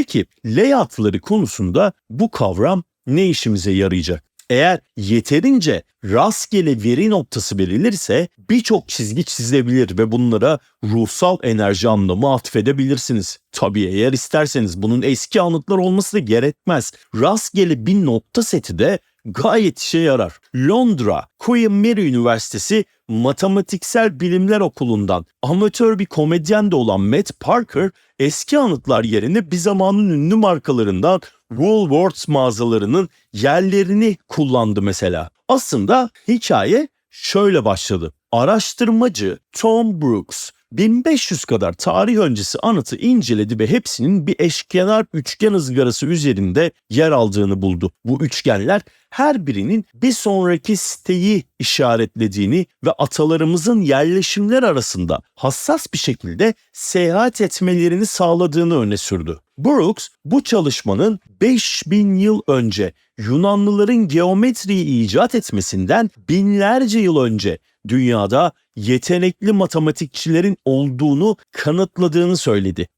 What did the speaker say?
Peki layoutları konusunda bu kavram ne işimize yarayacak? Eğer yeterince rastgele veri noktası verilirse birçok çizgi çizebilir ve bunlara ruhsal enerji anlamı atfedebilirsiniz. Tabii eğer isterseniz bunun eski anıtlar olması da gerekmez. Rastgele bir nokta seti de gayet işe yarar. Londra Queen Mary Üniversitesi Matematiksel Bilimler Okulu'ndan amatör bir komedyen de olan Matt Parker eski anıtlar yerine bir zamanın ünlü markalarından Woolworths mağazalarının yerlerini kullandı mesela. Aslında hikaye şöyle başladı. Araştırmacı Tom Brooks 1500 kadar tarih öncesi anıtı inceledi ve hepsinin bir eşkenar üçgen ızgarası üzerinde yer aldığını buldu. Bu üçgenler her birinin bir sonraki siteyi işaretlediğini ve atalarımızın yerleşimler arasında hassas bir şekilde seyahat etmelerini sağladığını öne sürdü. Brooks bu çalışmanın 5000 yıl önce Yunanlıların geometriyi icat etmesinden binlerce yıl önce dünyada yetenekli matematikçilerin olduğunu kanıtladığını söyledi.